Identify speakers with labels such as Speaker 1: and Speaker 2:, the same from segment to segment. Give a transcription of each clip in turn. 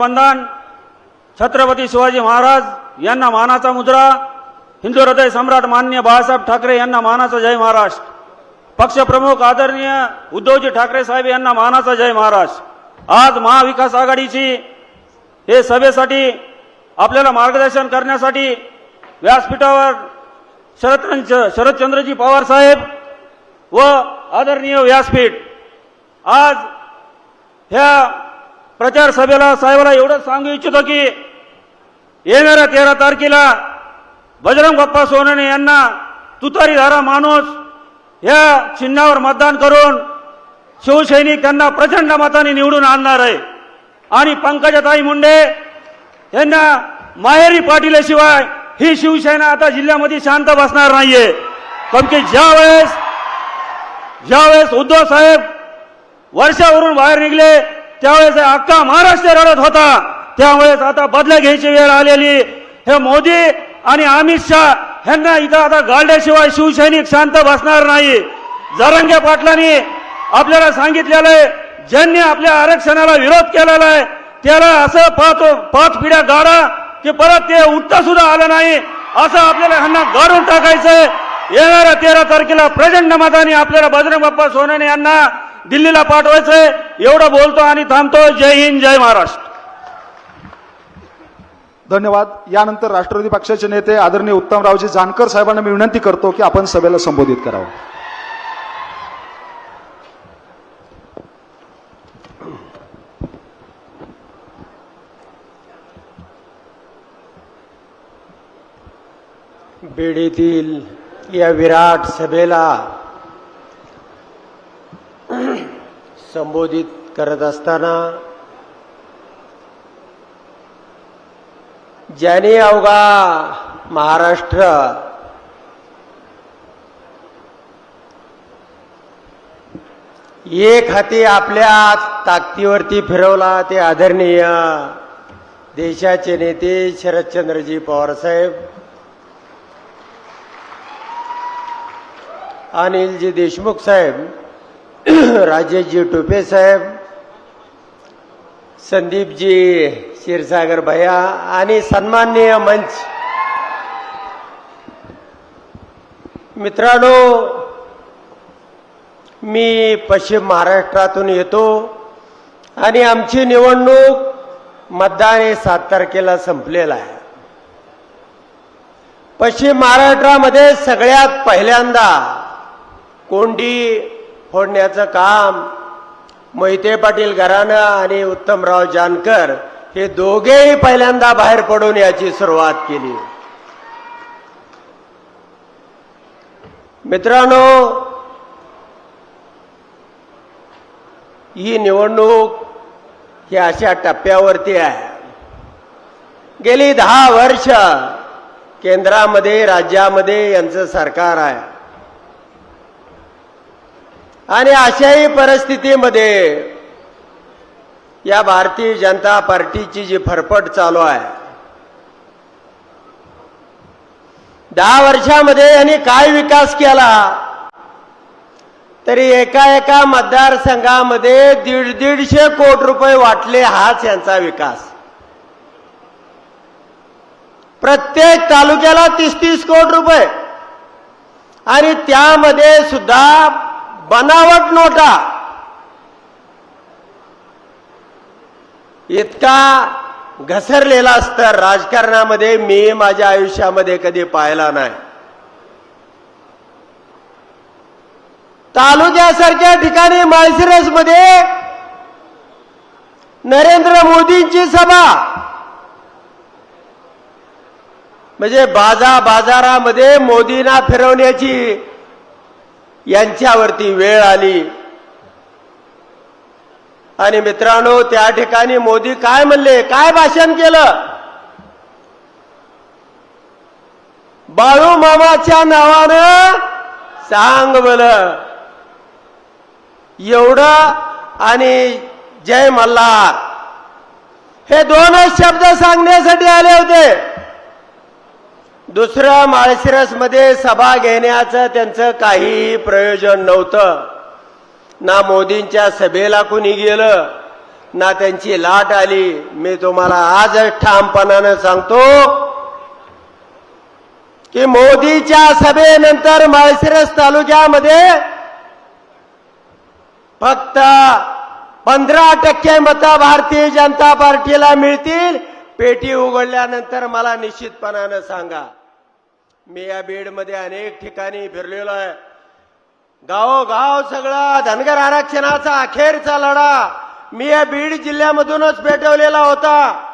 Speaker 1: वंदन छत्रपती शिवाजी महाराज यांना मानाचा मुद्रा हिंदू हृदय सम्राट मान्य बाळासाहेब ठाकरे यांना मानाचा जय महाराष्ट्र पक्षप्रमुख आदरणीय उद्धवजी ठाकरे साहेब यांना मानाचा जय महाराष्ट्र आज महाविकास आघाडीची हे सभेसाठी आपल्याला मार्गदर्शन करण्यासाठी व्यासपीठावर शरद शरदचंद्रजी पवार साहेब व आदरणीय व्यासपीठ. आज ह्या प्रचार सभेला साहेबाला एवढंच सांगू इच्छितो की येणाऱ्या तेरा तारखेला बजरंग बाप्पा सोनवणे यांना तुतारीधारा माणूस या चिन्हावर मतदान करून शिवसैनिक त्यांना प्रचंड मताने निवडून आणणार आहे. आणि पंकजाताई मुंडे यांना माहेरी पाटील्याशिवाय ही शिवसेना आता जिल्ह्यामध्ये शांत बसणार नाहीये. कारण की ज्यावेळेस ज्यावेळेस उद्धव साहेब वर्षावरून बाहेर निघले त्यावेळेस अख्खा महाराष्ट्र रडत होता. त्यावेळेस आता बदल्या घ्यायची वेळ आलेली. हे मोदी आणि अमित शहा ह्यांना इथं आता गाळल्याशिवाय शिवसैनिक शांत बसणार नाही. जरंगे पाटलांनी आपल्याला सांगितलेलं आहे ज्यांनी आपल्या आरक्षणाला विरोध केलेला आहे त्याला असं पाच पाच पिढ्या गाडा की परत ते उत्तर सुद्धा आलं नाही. असं आपल्याला ह्यांना गाडून टाकायचंय. येणाऱ्या तेरा तारखेला प्रचंड मताने आपल्याला बजरंग बाप्पा सोनाने यांना दिल्लीला पाठवायचंय. एवढं बोलतो आणि थांबतो. जय हिंद जय महाराष्ट्र.
Speaker 2: धन्यवाद. यानंतर राष्ट्रवादी पक्षाचे नेते आदरणीय उत्तमरावजी जानकर साहेबांना मी विनंती करतो की आपण सभेला संबोधित करावं.
Speaker 3: बीड येथील या विराट सभेला संबोधित करत असताना ज्याने अवघा महाराष्ट्र एक हाती आपल्या ताकदीवरती फिरवला ते आदरणीय देशाचे नेते शरदचंद्रजी पवारसाहेब अनिलजी देशमुख साहेब राजेशजी टोपे साहेब संदीपजी क्षीरसागर भैया आणि सन्माननीय मंच. मित्रांनो मी पश्चिम महाराष्ट्रातून येतो आणि आमची निवडणूक मतदान हे सात तारखेला संपलेलं आहे. पश्चिम महाराष्ट्रामध्ये सगळ्यात पहिल्यांदा कोंडी फोडण्याचं काम. मोहिते पाटील घराणं आणि उत्तमराव जानकर हे दोघेही पहिल्यांदा बाहेर पडून याची सुरुवात केली. मित्रांनो ही निवडणूक ही अशा टप्प्यावरती आहे. गेली दहा वर्ष केंद्रामध्ये राज्यामध्ये यांचं सरकार आहे. आणि अशाही परिस्थितीमध्ये या भारतीय जनता पार्टीची जी फरफट चालू आहे दहा वर्षामध्ये यांनी काय विकास केला तरी एका एका मतदारसंघामध्ये दीड दीडशे कोटी रुपये वाटले हाच यांचा विकास. प्रत्येक तालुक्याला तीस तीस कोटी रुपये. आणि त्यामध्ये सुद्धा बनावट नोटा. इतका घसरलेला स्तर राजकारणामध्ये मी माझ्या आयुष्यामध्ये कधी पाहिला नाही. तालुक्यासारख्या ठिकाणी माळशिरसमध्ये नरेंद्र मोदींची सभा. म्हणजे बाजा बाजारामध्ये मोदींना फिरवण्याची यांच्यावरती वेळ आली. आणि मित्रांनो त्या ठिकाणी मोदी काय म्हणले? काय भाषण केलं? बाळू मामाच्या नावानं सांग बल एवढं आणि जय मल्हार. हे दोनच शब्द सांगण्यासाठी आले होते. दुसरं माळशिरसमध्ये सभा घेण्याचं त्यांचं काही प्रयोजन नव्हतं. ना मोदींच्या सभेला कुणी गेलं ना त्यांची लाट आली. मी तुम्हाला आज ठामपणानं सांगतो की मोदीच्या सभेनंतर माळशिरस तालुक्यामध्ये फक्त पंधरा टक्के मतं भारतीय जनता पार्टीला मिळतील. पेटी उघडल्यानंतर मला निश्चितपणानं सांगा. मी या बीडमध्ये अनेक ठिकाणी फिरलेलो आहे. गावोगाव सगळा धनगर आरक्षणाचा अखेरचा लढा मी या बीड जिल्ह्यामधूनच पेटवलेला होता.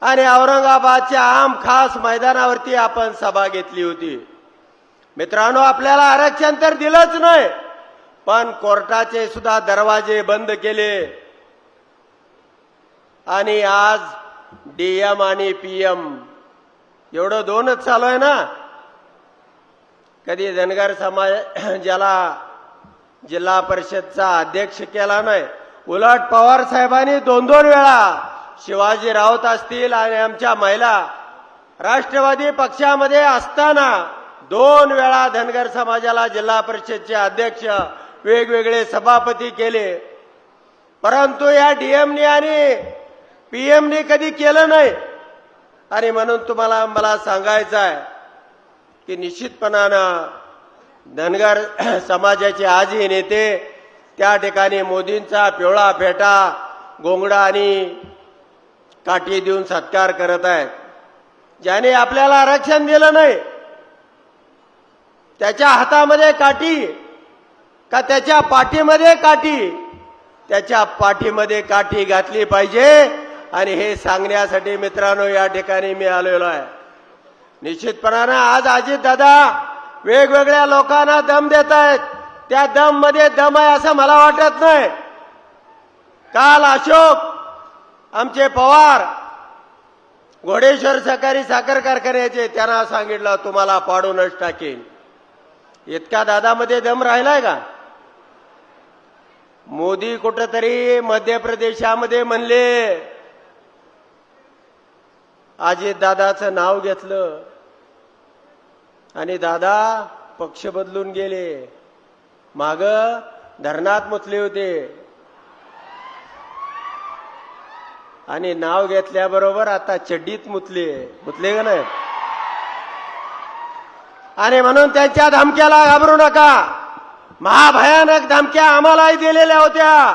Speaker 3: आणि औरंगाबादच्या आम खास मैदानावरती आपण सभा घेतली होती. मित्रांनो आपल्याला आरक्षण तर दिलंच नाही पण कोर्टाचे सुद्धा दरवाजे बंद केले. आणि आज डीएम आणि पीएम एवढं दोनच चालू आहे ना? कधी धनगर समाज ज्याला जिल्हा परिषदचा अध्यक्ष केला नाही उलट पवार साहेबांनी दोन दोन वेळा शिवाजी राऊत असतील आणि आमच्या महिला राष्ट्रवादी पक्षामध्ये असताना दोन वेळा धनगर समाजाला जिल्हा परिषदचे अध्यक्ष वेगवेगळे सभापती केले. परंतु या डीएमनी आणि पीएमनी कधी केलं नाही. आणि म्हणून तुम्हाला मला सांगायचं आहे की निश्चितपणानं धनगर समाजाचे आजही नेते त्या ठिकाणी मोदींचा पिवळा फेटा गोंगडा आणि काठी देऊन सत्कार करत आहेत. ज्याने आपल्याला आरक्षण दिलं नाही त्याच्या हातामध्ये काठी का त्याच्या पाठीमध्ये काठी? त्याच्या पाठीमध्ये काठी घातली पाहिजे. आणि हे सांगण्यासाठी मित्रांनो या ठिकाणी मी आलेलो आहे. निश्चितपणानं आज अजित दादा वेगवेगळ्या लोकांना दम देत आहेत. त्या दममध्ये दम आहे असं मला वाटत नाही. काल अशोक आमचे पवार घोडेश्वर सहकारी साखर कारखान्याचे त्यांना सांगितलं तुम्हाला पाडूनच टाकेन. इतका दादामध्ये दम राहिलाय का? मोदी कुठंतरी मध्य प्रदेशामध्ये म्हणले अजित दादाचं नाव घेतलं. आणि दादा पक्ष बदलून गेले. माग धरणात मुतले होते. आणि नाव घेतल्याबरोबर आता चड्डीत मुतले. मुतले का नाही? आणि म्हणून त्यांच्या धमक्याला घाबरू नका. महाभयानक धमक्या आम्हालाही दिलेल्या होत्या.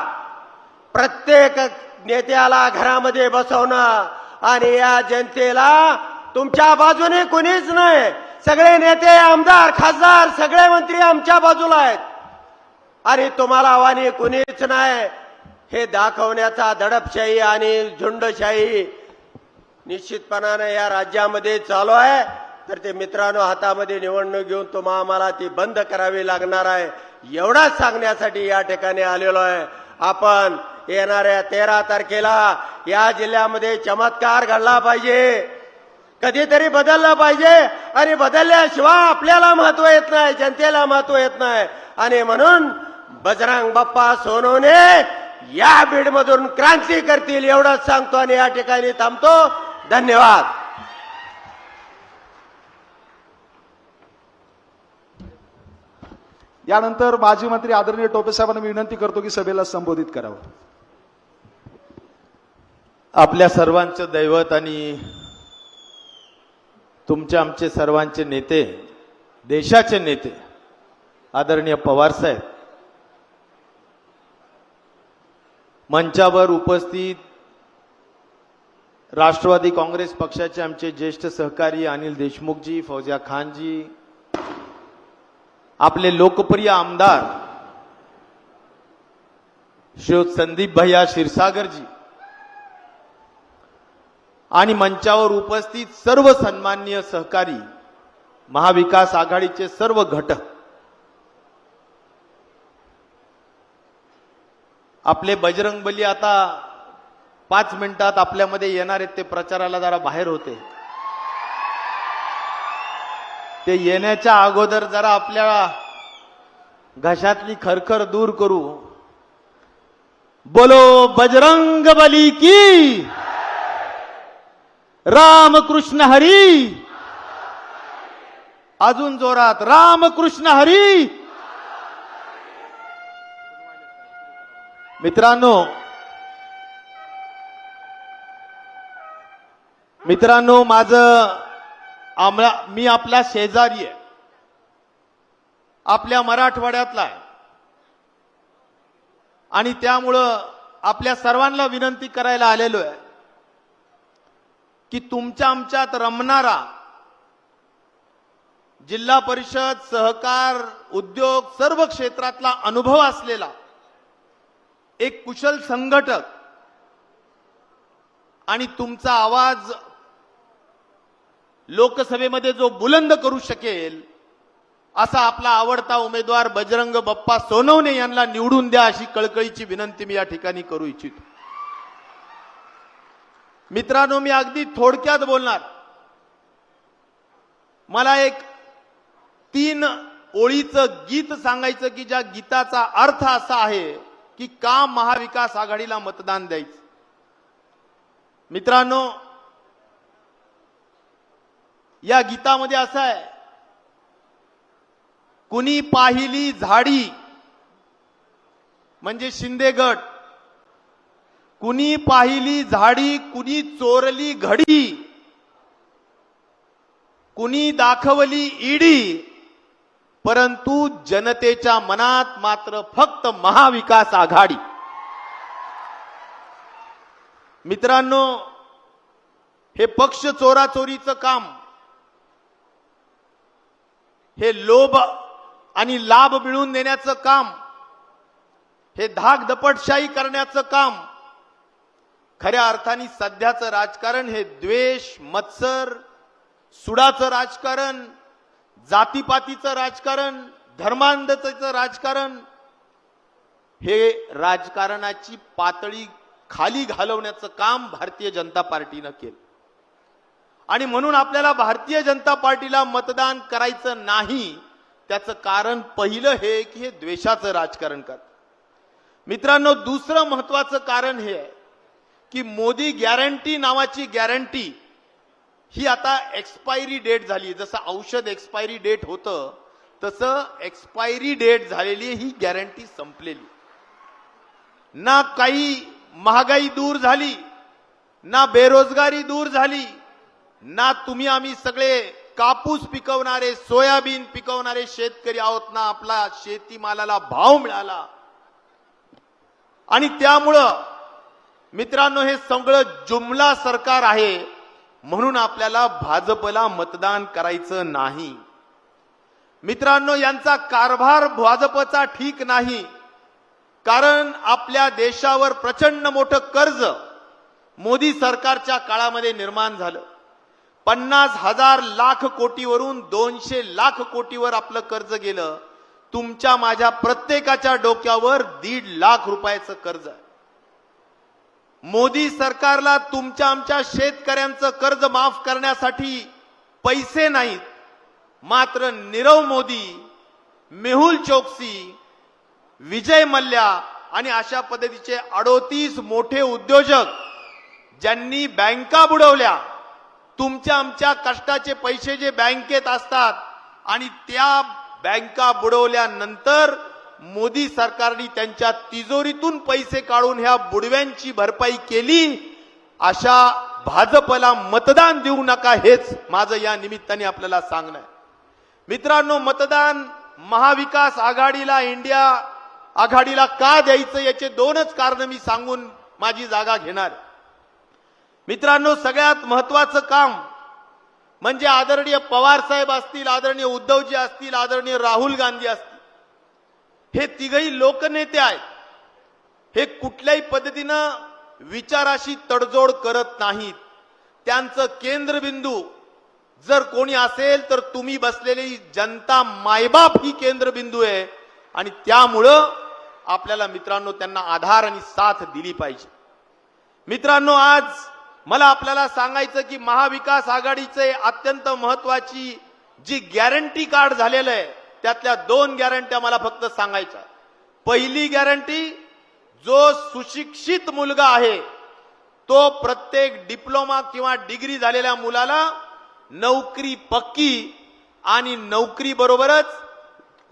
Speaker 3: प्रत्येक नेत्याला घरामध्ये बसवणं आणि या जनतेला तुमच्या बाजूने कुणीच नाही. सगळे नेते आमदार खासदार सगळे मंत्री आमच्या बाजूला आहेत. आणि तुम्हाला आव्हाने कुणीच नाही. हे दाखवण्याचा दडपशाही आणि झुंडशाही निश्चितपणाने या राज्यामध्ये चालू आहे. तर ते मित्रांनो हातामध्ये निवडणूक घेऊन तुम्हाला आम्हाला ती बंद करावी लागणार आहे. एवढाच सांगण्यासाठी या ठिकाणी आलेलो आहे. आपण येणाऱ्या तेरा तारखेला या जिल्ह्यामध्ये चमत्कार घडला पाहिजे. कधीतरी बदलला पाहिजे आणि बदलल्याशिवाय आपल्याला महत्त्व येत नाही जनतेला महत्त्व येत नाही. आणि म्हणून बजरंग बाप्पा सोनवणे या बीडमधून क्रांती करतील एवढंच सांगतो आणि या ठिकाणी थांबतो. धन्यवाद.
Speaker 2: यानंतर माजी मंत्री आदरणीय टोपे साहेबांना मी विनंती करतो की सभेला संबोधित करावं.
Speaker 4: आपल्या सर्वांचं दैवत आणि तुमचे आमचे सर्वांचे नेते देशाचे नेते आदरणीय पवार साहेब मंचावर उपस्थित राष्ट्रवादी काँग्रेस पक्षाचे आमचे ज्येष्ठ सहकारी अनिल देशमुखजी फौजिया खानजी आपले लोकप्रिय आमदार श्री संदीप भैया क्षीरसागरजी आणि मंचावर उपस्थित सर्व सन्माननीय सहकारी महाविकास आघाडीचे सर्व घटक आपले बजरंगबली आता पाच मिनिटात आपल्यामध्ये येणार आहेत ते प्रचाराला जरा बाहेर होते. ते येण्याच्या अगोदर जरा आपल्या घशातली खरखर दूर करू. बोलो बजरंग बली की? रामकृष्ण हरी? अजून जोरात राम कृष्ण हरी? मित्रांनो मित्रांनो माझं आमला मी आपला शेजारी आहे. आपल्या मराठवाड्यातला आहे. आणि त्यामुळं आपल्या सर्वांना विनंती करायला आलेलो आहे की तुमच्या आमच्यात रमणारा जिल्हा परिषद सहकार उद्योग सर्व क्षेत्रातला अनुभव असलेला एक कुशल संघटक आणि तुमचा आवाज लोकसभेमध्ये जो बुलंद करू शकेल असा आपला आवडता उमेदवार बजरंग बप्पा सोनवणे यांना निवडून द्या अशी कळकळीची विनंती मी या ठिकाणी करू इच्छितो. मित्रांनो मी अगदी थोडक्यात बोलणार. मला एक तीन ओळीचं गीत सांगायचं की ज्या गीताचा अर्थ असा आहे की का महाविकास आघाडीला मतदान द्यायचं. मित्रांनो या गीतामध्ये असं आहे. कुणी पाहिली झाडी म्हणजे शिंदे गट. कुणी पाहिली झाडी कुणी चोरली घडी. कुणी दाखवली ईडी. परंतु जनतेच्या मनात मात्र फक्त महाविकास आघाडी. मित्रांनो हे पक्ष चोराचोरीचं काम हे लोभ आणि लाभ मिळवून देण्याचं काम हे धाक दपटशाही करण्याचं काम खऱ्या अर्थाने सध्याचं राजकारण हे द्वेष मत्सर सुडाचं राजकारण जातीपातीचं राजकारण धर्मांधतेचं राजकारण हे राजकारणाची पातळी खाली घालवण्याचं काम भारतीय जनता पार्टीनं केलं. आणि म्हणून आपल्याला भारतीय जनता पार्टीला मतदान करायचं नाही त्याचं कारण पहिलं हे की हे द्वेषाचं राजकारण करत मित्रांनो दुसरं महत्वाचं कारण हे आहे की मोदी गॅरंटी नावाची गॅरंटी ही आता एक्सपायरी डेट झाली. जसं औषध एक्सपायरी डेट होतं तसं एक्सपायरी डेट झालेली ही गॅरंटी संपलेली. ना काही महागाई दूर झाली ना बेरोजगारी दूर झाली ना तुम्ही आम्ही सगळे कापूस पिकवणारे सोयाबीन पिकवणारे शेतकरी आहोत ना आपला शेतीमालाला भाव मिळाला. आणि त्यामुळं मित्रांनो हे सगळं जुमला सरकार आहे म्हणून आपल्याला भाजपला मतदान करायचं नाही. मित्रांनो यांचा कारभार भाजपचा ठीक नाही कारण आपल्या देशावर प्रचंड मोठं कर्ज मोदी सरकारच्या काळामध्ये निर्माण झालं. पन्नास हजार लाख कोटीवरून दोनशे लाख कोटीवर आपलं कर्ज गेलं तुमच्या माझ्या प्रत्येकाच्या डोक्यावर दीड लाख रुपयाचं कर्ज आहे. मोदी सरकारला तुमच्या आमच्या शेतकऱ्यांचं कर्ज माफ करण्यासाठी पैसे नाहीत मात्र नीरव मोदी मेहुल चोक्सी विजय मल्ल्या आणि अशा पद्धतीचे अडोतीस मोठे उद्योजक ज्यांनी बँका बुडवल्या तुमच्या आमच्या कष्टाचे पैसे जे बँकेत असतात आणि त्या बँका बुडवल्यानंतर मोदी सरकारने त्यांच्या तिजोरीतून पैसे काढून ह्या बुडव्यांची भरपाई केली अशा भाजपला मतदान देऊ नका हेच माझं या निमित्ताने आपल्याला सांगणं आहे मित्रांनो मतदान महाविकास आघाडीला इंडिया आघाडीला का द्यायचं याचे दोनच कारण मी सांगून माझी जागा घेणार आहे. मित्रांनो सगळ्यात महत्वाचं काम म्हणजे आदरणीय पवार साहेब असतील आदरणीय उद्धवजी असतील आदरणीय राहुल गांधी असतील हे तिघही लोकनेते आहेत. हे कुठल्याही पद्धतीनं विचाराशी तडजोड करत नाहीत. त्यांचं केंद्रबिंदू जर कोणी असेल तर तुम्ही बसलेली जनता मायबाप ही केंद्रबिंदू आहे आणि त्यामुळं आपल्याला मित्रांनो त्यांना आधार आणि साथ दिली पाहिजे. मित्रांनो आज मला आपल्याला सांगायचं की महाविकास आघाडीचे अत्यंत महत्वाची जी गॅरंटी कार्ड झालेलं आहे त्यातल्या दोन गॅरंट्या मला फक्त सांगायच्या पहिली गॅरंटी जो सुशिक्षित मुलगा आहे तो प्रत्येक डिप्लोमा किंवा डिग्री झालेल्या मुलाला नोकरी पक्की आणि नोकरी बरोबरच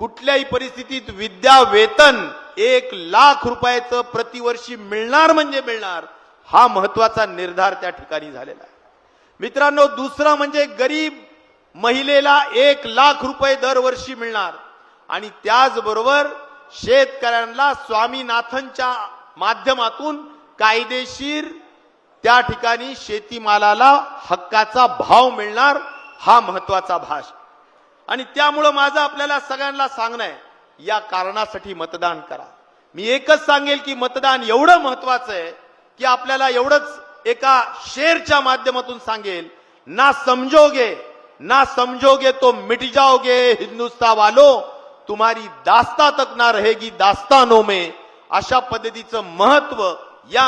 Speaker 4: कुठल्याही परिस्थितीत विद्या वेतन एक लाख रुपयाचं प्रतिवर्षी मिळणार म्हणजे मिळणार. हा महत्त्वाचा निर्धार त्या ठिकाणी झालेला आहे. मित्रांनो दुसरं म्हणजे गरीब महिलेला एक लाख रुपये दरवर्षी मिळणार. आणि त्याचबरोबर शेतकऱ्यांना स्वामीनाथनच्या माध्यमातून कायदेशीर त्या ठिकाणी शेतीमालाला हक्काचा भाव मिळणार हा महत्त्वाचा भाष. आणि त्यामुळं माझं आपल्याला सगळ्यांना सांगणं आहे या कारणासाठी मतदान करा. मी एकच सांगेल की मतदान एवढं महत्वाचं आहे की आपल्याला एवढंच एका शेरच्या माध्यमातून सांगेल ना समजोगे ना समझोगे तो मिट जाओगे हिंदुस्तान वालो. तुम्हारी दास्ता तक ना रहेगी दास्तानो में. अशा पद्धतीचं महत्त्व या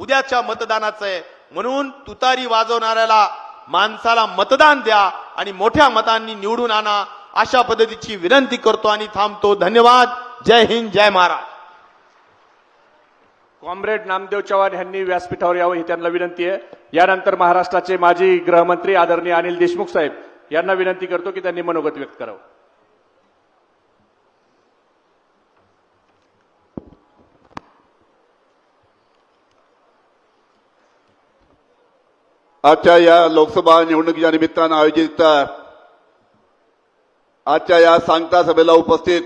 Speaker 4: उद्याच्या मतदानाचं आहे. म्हणून तुतारी वाजवणाऱ्याला माणसाला मतदान द्या आणि मोठ्या मतांनी निवडून आणा. अशा पद्धतीची विनंती करतो आणि थांबतो. धन्यवाद. जय हिंद जय महाराज
Speaker 5: कॉम्रेड नामदेव चव्हाण यांनी व्यासपीठावर यावं ही त्यांना विनंती आहे. यानंतर महाराष्ट्राचे माजी गृहमंत्री आदरणीय अनिल देशमुख साहेब यांना विनंती करतो की त्यांनी मनोगत व्यक्त करावं.
Speaker 6: आजच्या या लोकसभा निवडणुकीच्या निमित्तानं आयोजित आजच्या या सांगता सभेला उपस्थित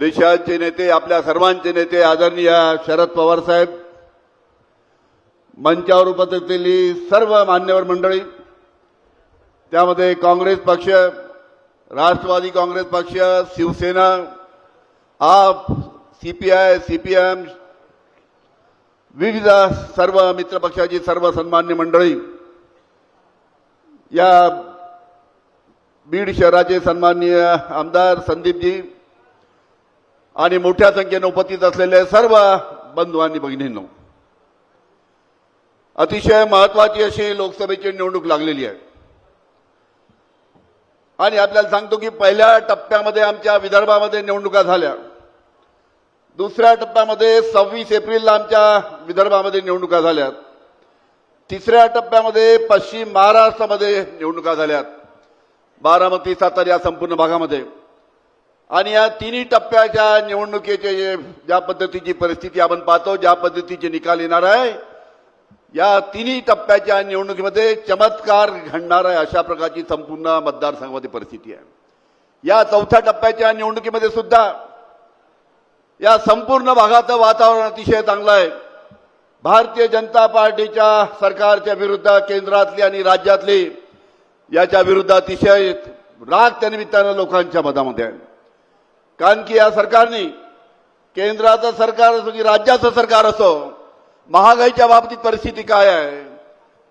Speaker 6: देशाचे नेते आपल्या सर्वांचे नेते आदरणीय शरद पवार साहेब मंचावर उपस्थित सर्व मान्यवर मंडळी त्यामध्ये काँग्रेस पक्ष राष्ट्रवादी काँग्रेस पक्ष शिवसेना आप सीपीआय सीपीएम विविध सर्व मित्रपक्षाची सर्व सन्मान्य मंडळी या बीड शहराचे सन्माननीय आमदार संदीपजी आणि मोठ्या संख्येने उपस्थित असलेले सर्व बंधू आणि भगिनींनो अतिशय महत्वाची अशी लोकसभेची निवडणूक लागलेली आहे. आणि आपल्याला सांगतो की पहिल्या टप्प्यामध्ये आमच्या विदर्भामध्ये निवडणुका झाल्या. दुसऱ्या टप्प्यामध्ये सव्वीस एप्रिलला आमच्या विदर्भामध्ये निवडणुका झाल्यात तिसऱ्या टप्प्यामध्ये पश्चिम महाराष्ट्रामध्ये निवडणुका झाल्यात बारामती सातारा या संपूर्ण भागामध्ये. आणि या तिन्ही टप्प्याच्या निवडणुकीचे जे- ज्या पद्धतीची परिस्थिती आपण पाहतो ज्या पद्धतीचे निकाल येणार आहे या तिन्ही टप्प्याच्या निवडणुकीमध्ये चमत्कार घडणार आहे अशा प्रकारची संपूर्ण मतदारसंघामध्ये परिस्थिती आहे. या चौथ्या टप्प्याच्या निवडणुकीमध्ये सुद्धा या संपूर्ण भागाचं वातावरण अतिशय चांगलं आहे. भारतीय जनता पार्टीच्या सरकारच्या विरुद्ध केंद्रातली आणि राज्यातली याच्या विरुद्ध अतिशय राग त्या निमित्तानं लोकांच्या मतामध्ये आहे. कारण की या सरकारने केंद्राचं सरकार असो की राज्याचं सरकार असो महागाईच्या बाबतीत परिस्थिती काय आहे?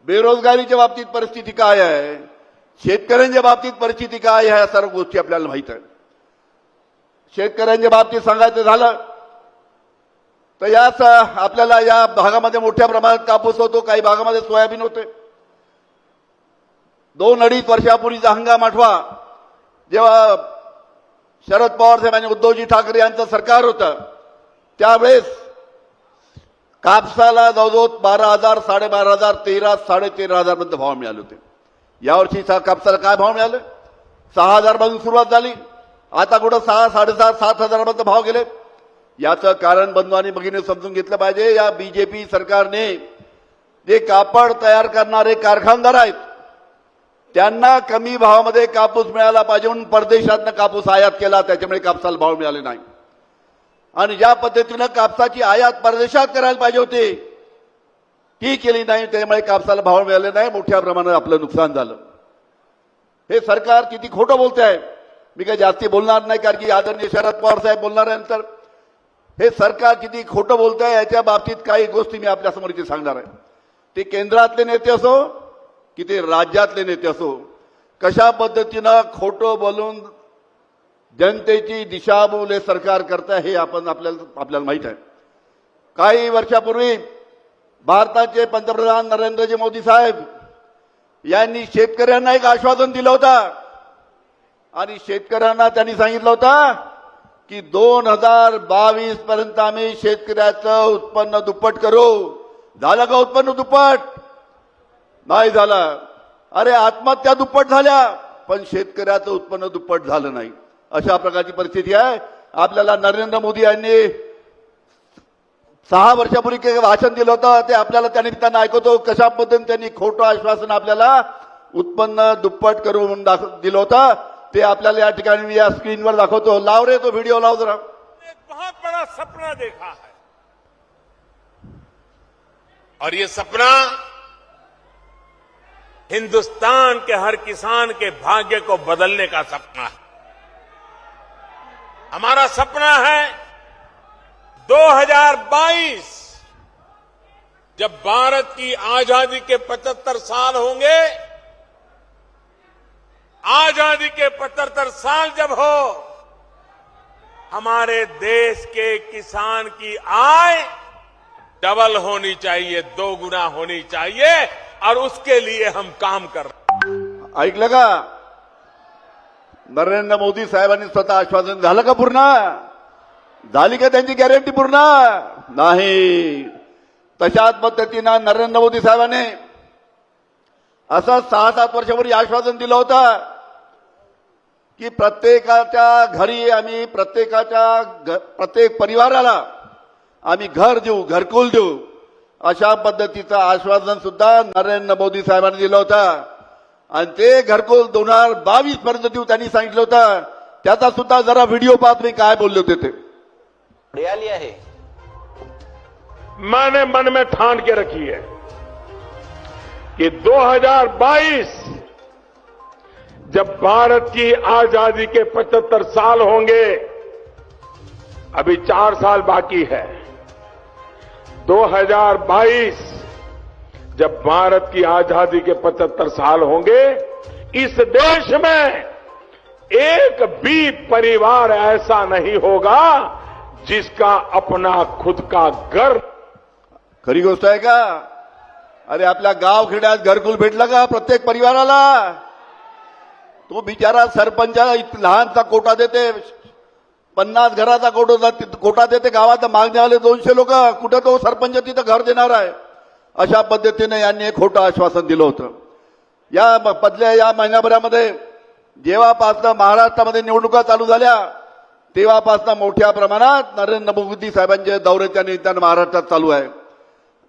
Speaker 6: बेरोजगारीच्या बाबतीत परिस्थिती काय आहे? शेतकऱ्यांच्या बाबतीत परिस्थिती काय आहे? या सर्व गोष्टी आपल्याला माहीत आहे शेतकऱ्यांच्या बाबतीत सांगायचं झालं तर याच आपल्याला या भागामध्ये मोठ्या प्रमाणात कापूस होतो काही भागामध्ये सोयाबीन होते. दोन अडीच वर्षापूर्वीचा हंगाम आठवा जेव्हा शरद पवार साहेब आणि उद्धवजी ठाकरे यांचं सरकार होतं. त्यावेळेस कापसाला जवळजवळ बारा हजार साडेबारा हजार तेरा साडेतेरा हजारपर्यंत भाव मिळाले होते. यावर्षी सा- कापसाला काय भाव मिळाले? सहा हजारपासून सुरुवात झाली. आता कुठं सहा साडेसहा सात हजारापर्यंत भाव गेले. याचं कारण बंधू आणि भगिनी समजून घेतलं पाहिजे. या बीजेपी सरकारने जे कापड तयार करणारे कारखानदार आहेत त्यांना कमी भावामध्ये कापूस मिळाला पाहिजे म्हणून परदेशातनं कापूस आयात केला त्याच्यामुळे कापसाला भाव मिळाले नाही. आणि ज्या पद्धतीनं कापसाची आयात परदेशात करायला पाहिजे होती ती केली नाही त्यामुळे कापसाला भाव मिळाले नाही मोठ्या प्रमाणात आपलं नुकसान झालं. हे सरकार किती खोटं बोलते आहे मी काही जास्ती बोलणार नाही कारण की आदरणीय शरद पवार साहेब बोलणार आहे नंतर हे सरकार किती खोटं बोलत आहे याच्या बाबतीत काही गोष्टी मी आपल्यासमोर इथे सांगणार आहे. ते केंद्रातले नेते असो की ते राज्यातले नेते असो कशा पद्धतीनं खोटं बोलून जनतेची दिशाभूल हे सरकार करतं हे आपण आपल्याला आपल्याला माहीत आहे. काही वर्षापूर्वी भारताचे पंतप्रधान नरेंद्रजी मोदी साहेब यांनी शेतकऱ्यांना एक आश्वासन दिलं होतं. आणि शेतकऱ्यांना त्यांनी सांगितलं होतं की दोन हजार बावीस पर्यंत आम्ही शेतकऱ्याचं उत्पन्न दुप्पट करू. झालं का उत्पन्न दुप्पट? नाही झालं. अरे आत्महत्या दुप्पट झाल्या. पण शेतकऱ्याचं उत्पन्न दुप्पट झालं नाही. अशा प्रकारची परिस्थिती आहे. आपल्याला नरेंद्र मोदी यांनी सहा वर्षापूर्वी काही भाषण दिलं होतं. ते आपल्याला त्या निमित्तानं ऐकवतो. कशा पद्धतीने त्यांनी खोटं आश्वासन आपल्याला उत्पन्न दुप्पट करून दाख दिलं होतं. ते आपल्याला या ठिकाणी मी या स्क्रीनवर दाखवतो. लाव रे तो व्हिडिओ लाव जरा.
Speaker 7: बहुत बड़ा सपना देखा है। और ये सपना हिंदुस्तान के हर किसान के भाग्य को बदलने का सपना है। हमारा सपना है 2022 जब भारत की आज़ादी के 75 साल होंगे, आज़ादी के 75 साल जब हो, हमारे देश के किसान की आय डबल होनी चाहिए दो गुना होनी चाहिए। और उसके लिए हम काम कर
Speaker 6: ऐकलं का नरेंद्र मोदी साहेबांनी स्वतः आश्वासन झालं का पूर्ण? झाली का त्यांची गॅरंटी पूर्ण? नाही. तशाच पद्धतीनं नरेंद्र मोदी साहेबांनी असं सहा सात वर्षापूर्वी आश्वासन दिलं होतं की प्रत्येकाच्या घरी आम्ही प्रत्येकाच्या प्रत्येक परिवाराला आम्ही घर देऊ घरकुल देऊ. अशा पद्धतीचं आश्वासन सुद्धा नरेंद्र मोदी साहेबांनी दिलं होतं. आणि ते घरकुल दोन हज़ार बावीस पर्यंत देऊ त्यांनी सांगितलं होतं. त्याचा सुद्धा जरा व्हिडिओ पाहत मी काय बोलले होते ते.
Speaker 3: आली आहे.
Speaker 7: मैंने मन में ठान के रखी है कि 2022 जब भारत की आज़ादी के 75 साल होंगे अभी चार साल बाकी है। 2022 जब भारत की आज़ादी के 75 साल होंगे, इस देश में एक भी परिवार ऐसा नहीं होगा जिसका अपना खुद का घर।
Speaker 6: खरी गोष्ट आहे का अरे आपल्या गाव खेड्यात घरकुल भेटलं का प्रत्येक परिवाराला? तो बिचारा सरपंचाला इत- लहानसा कोटा देते पन्नास घराचा कोटा कोटा देते गावात मागणी आले दोनशे लोक कुठं तो सरपंच तिथं घर देणार आहे? अशा पद्धतीने यांनी एक खोटं आश्वासन दिलं होतं. या पदल्या या महिन्याभरामध्ये जेव्हापासनं महाराष्ट्रामध्ये निवडणुका चालू झाल्या तेव्हापासनं मोठ्या प्रमाणात नरेंद्र मोदी साहेबांचे दौरे त्या निमित्तानं महाराष्ट्रात चालू आहे.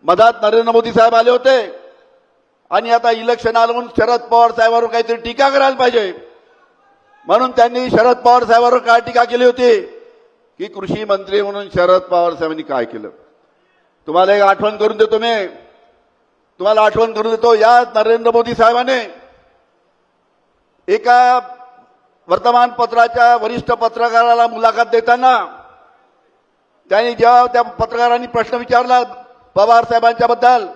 Speaker 6: मधात नरेंद्र मोदी साहेब आले होते. आणि आता इलेक्शन आलं म्हणून शरद पवार साहेबांवर काहीतरी टीका करायला पाहिजे. म्हणून त्यांनी शरद पवार साहेबांवर काय टीका केली होती? की कृषी मंत्री म्हणून शरद पवार साहेबांनी काय केलं? तुम्हाला एक आठवण करून देतो मी. तुम्हाला आठवण करून देतो या नरेंद्र मोदी साहेबांनी एका वर्तमानपत्राच्या वरिष्ठ पत्रकाराला मुलाखत देताना त्यांनी जेव्हा त्या पत्रकारांनी प्रश्न विचारला पवार साहेबांच्या बद्दल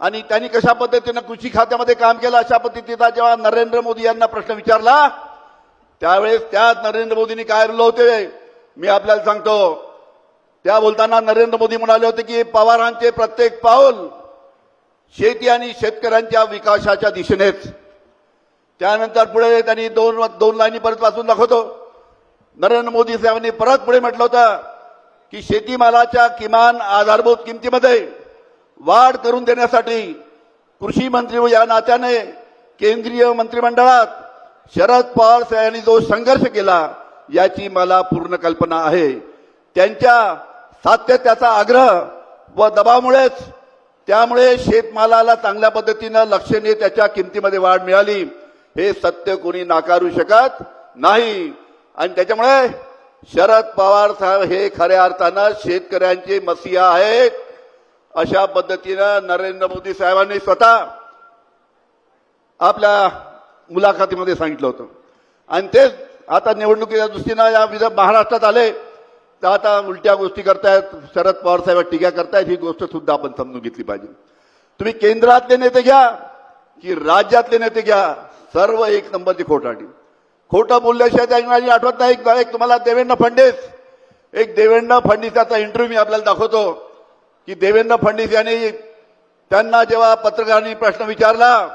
Speaker 6: आणि त्यांनी कशा पद्धतीनं कृषी खात्यामध्ये काम केलं अशा पद्धतीचा जेव्हा नरेंद्र मोदी यांना प्रश्न विचारला त्यावेळेस त्यात नरेंद्र मोदींनी काय बोलले होते? मी आपल्याला सांगतो. त्या बोलताना नरेंद्र मोदी म्हणाले होते की पवारांचे प्रत्येक पाऊल शेती आणि शेतकऱ्यांच्या विकासाच्या दिशेनेच. त्यानंतर पुढे त्यांनी दोन दोन लाईनी परत वाचून दाखवतो. नरेंद्र मोदी साहेबांनी परत पुढे म्हटलं होतं की शेतीमालाच्या किमान आधारभूत किमतीमध्ये वाढ करून देण्यासाठी कृषी मंत्री या नात्याने केंद्रीय मंत्रिमंडळात शरद पवार साहेबांनी जो संघर्ष केला याची मला पूर्ण कल्पना आहे. त्यांच्या सातत्याचा आग्रह व दबामुळेच त्यामुळे शेतमालाला चांगल्या पद्धतीनं लक्षणीय त्याच्या किमतीमध्ये वाढ मिळाली. हे सत्य कोणी नाकारू शकत नाही. आणि त्याच्यामुळे शरद पवार साहेब हे खऱ्या अर्थानं शेतकऱ्यांचे मसिया आहेत. अशा पद्धतीनं नरेंद्र मोदी साहेबांनी स्वतः आपल्या मुलाखतीमध्ये सांगितलं होतं. आणि तेच आता निवडणुकीच्या दृष्टीनं या विध महाराष्ट्रात आले तर आता उलट्या गोष्टी करतायत शरद पवार साहेब टीका करतायत ही गोष्ट सुद्धा आपण समजून घेतली पाहिजे. तुम्ही केंद्रातले नेते घ्या की राज्यातले नेते घ्या सर्व एक नंबरची खोटाटी खोटं बोलल्याशिवाय त्यांना आठवत नाही. एक- एक तुम्हाला देवेंद्र फडणवीस एक देवेंद्र फडणवीसाचा इंटरव्ह्यू मी आपल्याला दाखवतो की देवेंद्र फडणवीस यांनी त्यांना जेव्हा पत्रकारांनी प्रश्न विचारला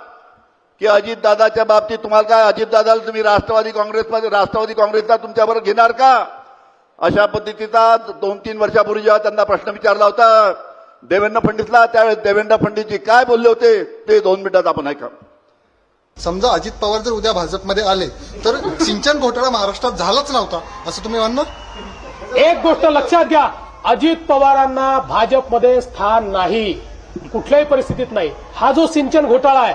Speaker 6: की अजितदादाच्या बाबतीत तुम्हाला काय? अजितदादाला तुम्ही राष्ट्रवादी काँग्रेसमध्ये राष्ट्रवादी काँग्रेसला तुमच्याबरोबर घेणार का? अशा पद्धतीचा दोन तीन वर्षापूर्वी जेव्हा त्यांना प्रश्न विचारला होता देवेंद्र फडणवीसला त्यावेळेस देवेंद्र फडणवीसजी काय बोलले होते? ते दोन मिनिटात आपण ऐका.
Speaker 8: समजा अजित पवार जर उद्या भाजपमध्ये आले तर सिंचन घोटाळा महाराष्ट्रात झालाच नव्हता असं तुम्ही म्हणणार?
Speaker 9: एक गोष्ट लक्षात घ्या अजित पवारांना भाजपमध्ये स्थान नाही कुठल्याही परिस्थितीत नाही. हा जो सिंचन घोटाळा आहे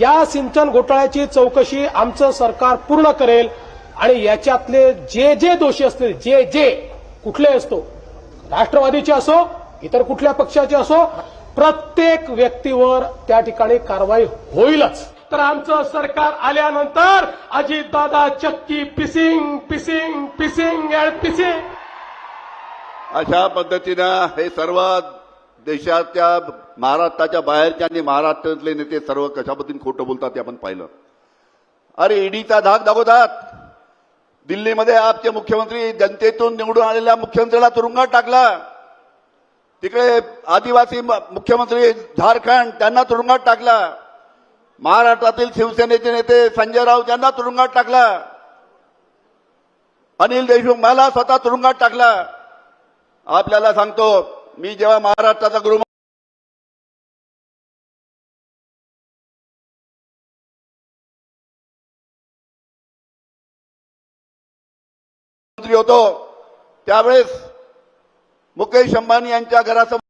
Speaker 9: या सिंचन घोटाळ्याची चौकशी आमचं सरकार पूर्ण करेल आणि याच्यातले जे जे दोषी असतील जे जे कुठले असतो राष्ट्रवादीचे असो इतर कुठल्या पक्षाचे असो प्रत्येक व्यक्तीवर त्या ठिकाणी कारवाई होईलच. तर आमचं सरकार आल्यानंतर अजितदादा चक्की पिसिंग पिसिंग पिसिंग अँड पिसिंग.
Speaker 6: अशा पद्धतीनं हे सर्व देशाच्या महाराष्ट्राच्या बाहेरचे आणि महाराष्ट्रातले नेते सर्व कशा पद्धतीने खोटं बोलतात ते आपण पाहिलं. अरे ईडीचा धाक दाखवतात दिल्लीमध्ये आपचे मुख्यमंत्री जनतेतून निवडून आलेल्या मुख्यमंत्र्याला तुरुंगात टाकला. तिकडे आदिवासी म- मुख्यमंत्री झारखंड त्यांना तुरुंगात टाकला. महाराष्ट्रातील शिवसेनेचे नेते संजय राऊत यांना तुरुंगात टाकला. अनिल देशमुख मला स्वतः तुरुंगात टाकला. आपल्याला सांगतो मी जेव्हा महाराष्ट्राचा गृह होतो. त्यावेळेस मुकेश अंबानी यांच्या घरासमोर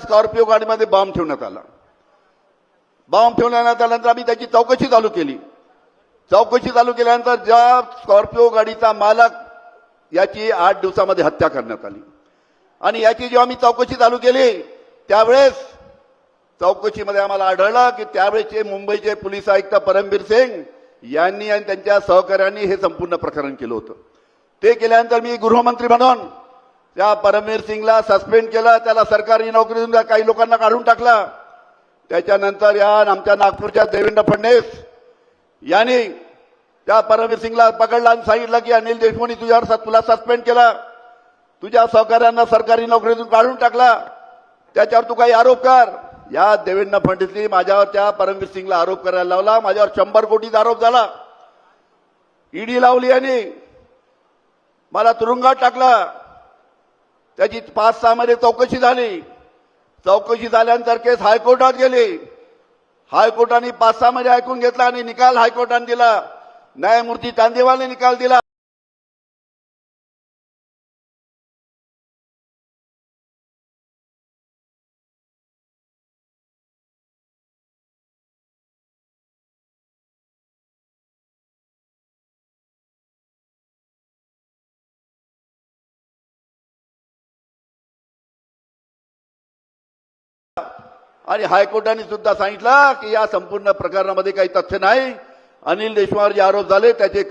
Speaker 6: स्कॉर्पिओ गाडीमध्ये बॉम्ब ठेवण्यात आला. बॉम्ब ठेवण्यात आल्यानंतर आम्ही त्याची चौकशी चालू केली. चौकशी चालू केल्यानंतर ज्या स्कॉर्पिओ गाडीचा मालक याची आठ दिवसामध्ये हत्या करण्यात आली. आणि याची जेव्हा मी चौकशी चालू केली त्यावेळेस चौकशीमध्ये आम्हाला आढळलं की त्यावेळेचे मुंबईचे पोलीस आयुक्त परमबीर सिंग यांनी आणि त्यांच्या सहकाऱ्यांनी हे संपूर्ण प्रकरण केलं होतं. ते केल्यानंतर मी गृहमंत्री म्हणून त्या परमवीर सिंगला सस्पेंड केलं त्याला सरकारी नोकरीतून काही लोकांना काढून टाकला. त्याच्यानंतर या आमच्या नागपूरच्या देवेंद्र फडणवीस यांनी त्या परमवीर सिंगला पकडला आणि सांगितलं की अनिल देशमुखनी तुझ्यावर तुला सस्पेंड केला. तुझ्या सहकार्यांना सरकारी नोकरीतून काढून टाकला. त्याच्यावर तू काही आरोप कर. या देवेंद्र फडणवीसनी माझ्यावर त्या परमवीर सिंगला आरोप करायला लावला. माझ्यावर शंभर कोटीचा आरोप झाला. ईडी लावली आणि मला तुरुंगात टाकला. त्याची पाच सहा महिने चौकशी झाली. चौकशी झाल्यानंतर केस हायकोर्टात गेली. हायकोर्टाने पाच सहा महिने ऐकून घेतला आणि निकाल हायकोर्टाने दिला. न्यायमूर्ती चांदेवालने निकाल दिला. आणि हायकोर्टाने सुद्धा सांगितलं की या संपूर्ण प्रकरणामध्ये काही तथ्य नाही. अनिल देशमुखवर जे आरोप झाले त्याचे